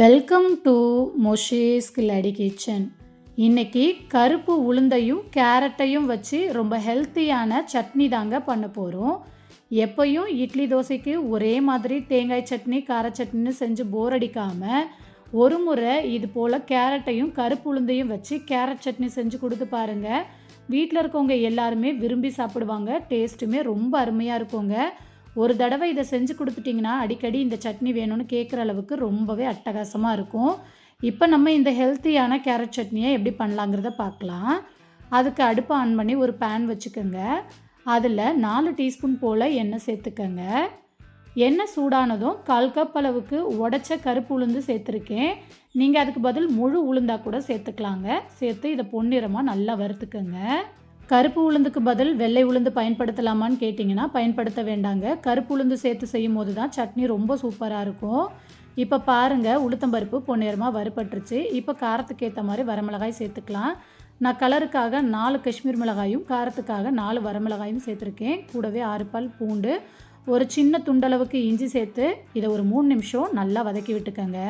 Welcome to மொஷேஸ் கில்லாடி kitchen இன்றைக்கி கருப்பு உளுந்தையும் கேரட்டையும் வச்சு ரொம்ப ஹெல்த்தியான சட்னி தாங்க பண்ண போகிறோம் எப்பையும் இட்லி தோசைக்கு ஒரே மாதிரி தேங்காய் சட்னி கார சட்னின்னு செஞ்சு போர் அடிக்காமல் ஒரு முறை இது போல் கேரட்டையும் கருப்பு உளுந்தையும் வச்சு கேரட் சட்னி செஞ்சு கொடுத்து பாருங்கள் வீட்டில் இருக்கவங்க எல்லாருமே விரும்பி சாப்பிடுவாங்க. டேஸ்ட்டுமே ரொம்ப அருமையாக இருக்குங்க. ஒரு தடவை இதை செஞ்சு கொடுத்துட்டிங்கன்னா அடிக்கடி இந்த சட்னி வேணும்னு கேட்குற அளவுக்கு ரொம்பவே அட்டகாசமாக இருக்கும். இப்போ நம்ம இந்த ஹெல்த்தியான கேரட் சட்னியை எப்படி பண்ணலாங்கிறத பார்க்கலாம். அதுக்கு அடுப்பை ஆன் பண்ணி ஒரு பேன் வச்சுக்கோங்க. அதில் நாலு டீஸ்பூன் போல் எண்ணெய் சேர்த்துக்கோங்க. எண்ணெய் சூடானதும் கால் கப் அளவுக்கு உடச்ச கருப்பு உளுந்து சேர்த்துருக்கேன். நீங்கள் அதுக்கு பதில் முழு உளுந்தா கூட சேர்த்துக்கலாங்க. சேர்த்து இதை பொன்னிறமாக நல்லா வறுத்துக்கோங்க. கருப்பு உளுந்துக்கு பதில் வெள்ளை உளுந்து பயன்படுத்தலாமான்னு கேட்டிங்கன்னா பயன்படுத்த வேண்டாங்க. கருப்பு உளுந்து சேர்த்து செய்யும் போது தான் சட்னி ரொம்ப சூப்பராக இருக்கும். இப்போ பாருங்கள் உளுத்தம்பருப்பு பொன்னிறமாக வறுபட்டுருச்சு. இப்போ காரத்துக்கு ஏற்ற மாதிரி வரமிளகாய் சேர்த்துக்கலாம். நான் கலருக்காக நாலு காஷ்மீர் மிளகாயும் காரத்துக்காக நாலு வரமிளகாயும் சேர்த்துருக்கேன். கூடவே ஆறு பூண்டு ஒரு சின்ன துண்டளவுக்கு இஞ்சி சேர்த்து இதை ஒரு மூணு நிமிஷம் நல்லா வதக்கி விட்டுக்கோங்க.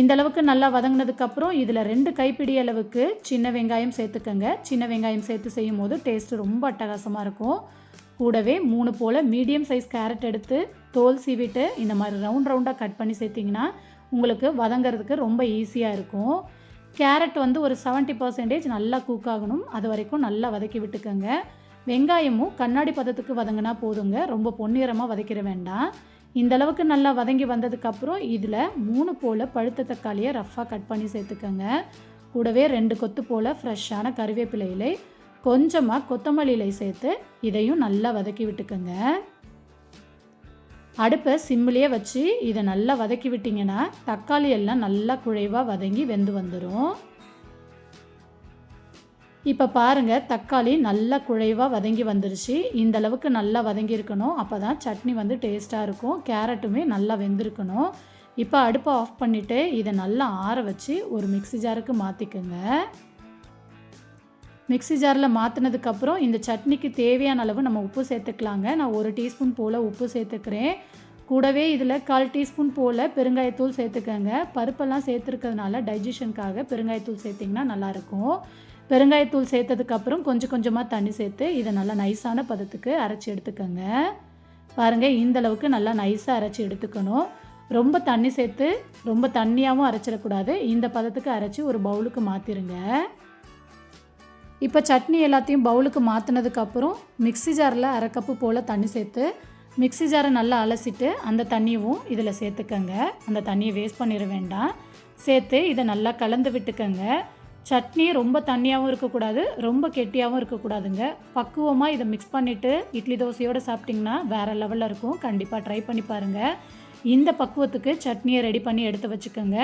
இந்த அளவுக்கு நல்லா வதங்கினதுக்கப்புறம் இதில் ரெண்டு கைப்பிடி அளவுக்கு சின்ன வெங்காயம் சேர்த்துக்கங்க. சின்ன வெங்காயம் சேர்த்து செய்யும் போது டேஸ்ட்டு ரொம்ப அட்டகாசமாக இருக்கும். கூடவே மூணு போல் மீடியம் சைஸ் கேரட் எடுத்து தோல் சீவிட்டு இந்த மாதிரி ரவுண்ட் ரவுண்டாக கட் பண்ணி சேர்த்திங்கன்னா உங்களுக்கு வதங்கிறதுக்கு ரொம்ப ஈஸியாக இருக்கும். கேரட் வந்து ஒரு செவன்ட்டி பர்சன்டேஜ் நல்லா குக் ஆகணும். அது வரைக்கும் நல்லா வதக்கி விட்டுக்கோங்க. வெங்காயமும் கண்ணாடி பதத்துக்கு வதங்கினா போதுங்க. ரொம்ப பொன்னிறமாக வதக்கிட வேண்டாம். இந்தளவுக்கு நல்லா வதங்கி வந்ததுக்கப்புறம் இதில் மூணு போல் பழுத்த தக்காளியை ரஃப்பாக கட் பண்ணி சேர்த்துக்கோங்க. கூடவே ரெண்டு கொத்து போல் ஃப்ரெஷ்ஷான கருவேப்பிலை இலை கொஞ்சமாக கொத்தமல்லி இலை சேர்த்து இதையும் நல்லா வதக்கி விட்டுக்கோங்க. அடுப்பை சிம்மிலேயே வச்சு இதை நல்லா வதக்கி விட்டிங்கன்னா தக்காளி எல்லாம் நல்லா குழைவாக வதங்கி வெந்து வந்துடும் இப்போ பாருங்கள் தக்காளி நல்லா குழைவாக வதங்கி வந்துருச்சு. இந்த அளவுக்கு நல்லா வதங்கியிருக்கணும் அப்போ தான் சட்னி வந்து டேஸ்ட்டாக இருக்கும். கேரட்டுமே நல்லா வெந்திருக்கணும். இப்போ அடுப்பை ஆஃப் பண்ணிவிட்டு இதை நல்லா ஆற வச்சு ஒரு மிக்ஸி ஜாருக்கு மாற்றிக்கோங்க மிக்ஸி ஜாரில் மாற்றினதுக்கப்புறம் இந்த சட்னிக்கு தேவையான அளவு நம்ம உப்பு சேர்த்துக்கலாங்க. நான் ஒரு டீஸ்பூன் போல் உப்பு சேர்த்துக்கிறேன். கூடவே இதில் கால் டீஸ்பூன் போல் பெருங்காயத்தூள் சேர்த்துக்கோங்க. பருப்பெல்லாம் சேர்த்துருக்கிறதுனால டைஜஷனுக்காக பெருங்காயத்தூள் சேர்த்திங்கன்னா நல்லாயிருக்கும் பெருங்காயத்தூள் சேர்த்ததுக்கப்புறம் கொஞ்சம் கொஞ்சமாக தண்ணி சேர்த்து இதை நல்லா நைஸான பதத்துக்கு அரைச்சி எடுத்துக்கோங்க. பாருங்கள் இந்த அளவுக்கு நல்லா நைஸாக அரைச்சி எடுத்துக்கணும். ரொம்ப தண்ணி சேர்த்து ரொம்ப தண்ணியாகவும் அரைச்சிடக்கூடாது. இந்த பதத்துக்கு அரைச்சி ஒரு பவுலுக்கு மாற்றிருங்க இப்போ சட்னி எல்லாத்தையும் பவுலுக்கு மாற்றினதுக்கப்புறம் மிக்ஸி ஜாரில் அரை கப்பு போல் தண்ணி சேர்த்து மிக்ஸி ஜாரை நல்லா அலசிட்டு அந்த தண்ணியும் இதில் சேர்த்துக்கங்க. அந்த தண்ணியை வேஸ்ட் பண்ணிட வேண்டாம். சேர்த்து இதை நல்லா கலந்து விட்டுக்கங்க. சட்னி ரொம்ப தண்ணியாகவும் இருக்கக்கூடாது ரொம்ப கெட்டியாகவும் இருக்கக்கூடாதுங்க. பக்குவமாக இதை மிக்ஸ் பண்ணிவிட்டு இட்லி தோசையோடு சாப்பிட்டிங்கன்னா வேறு லெவலில் இருக்கும். கண்டிப்பாக ட்ரை பண்ணி பாருங்கள் இந்த பக்குவத்துக்கு சட்னியை ரெடி பண்ணி எடுத்து வச்சுக்கோங்க.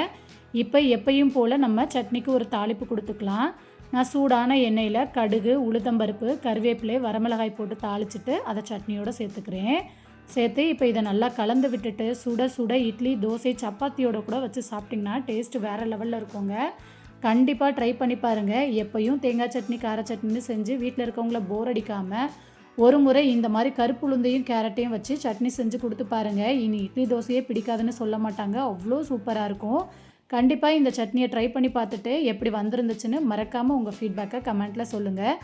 இப்போ எப்பையும் போல் நம்ம சட்னிக்கு ஒரு தாளிப்பு கொடுத்துக்கலாம். நான் சூடான எண்ணெயில் கடுகு உளுத்தம்பருப்பு கருவேப்பிலை வரமிளகாய் போட்டு தாளிச்சிட்டு அதை சட்னியோடு சேர்த்துக்கிறேன். சேர்த்து இப்போ இதை நல்லா கலந்து விட்டுட்டு சுட சுட இட்லி தோசை சப்பாத்தியோட கூட வச்சு சாப்பிட்டிங்கன்னா டேஸ்ட்டு வேறு லெவலில் இருக்குங்க. கண்டிப்பாக ட்ரை பண்ணி பாருங்கள் எப்போயும் தேங்காய் சட்னி கார சட்னின்னு செஞ்சு வீட்டில் இருக்கவங்கள போர் அடிக்காமல் ஒரு முறை இந்த மாதிரி கருப்பு உளுந்தையும் கேரட்டையும் வச்சு சட்னி செஞ்சு கொடுத்து பாருங்கள் இனி இட்லி தோசையே பிடிக்காதுன்னு சொல்ல மாட்டாங்க. அவ்வளோ சூப்பராக இருக்கும். கண்டிப்பாக இந்த சட்னியை ட்ரை பண்ணி பார்த்துட்டு எப்படி வந்திருந்துச்சுன்னு மறக்காமல் உங்கள் ஃபீட்பேக்கை கமெண்ட்டில் சொல்லுங்கள்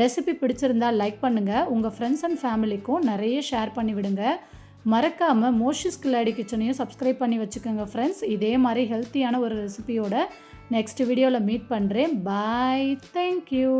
ரெசிபி பிடிச்சிருந்தால் லைக் பண்ணுங்கள் உங்கள் ஃப்ரெண்ட்ஸ் அண்ட் ஃபேமிலிக்கும் நிறைய ஷேர் பண்ணி விடுங்க. மறக்காமல் மோஷிஸ் கில்லாடி கிச்சனையும் சப்ஸ்கிரைப் பண்ணி வச்சுக்கோங்க ஃப்ரெண்ட்ஸ் இதே மாதிரி ஹெல்த்தியான ஒரு ரெசிபியோட நெக்ஸ்ட் வீடியோவில் மீட் பண்ணுறேன் பாய் தேங்க்யூ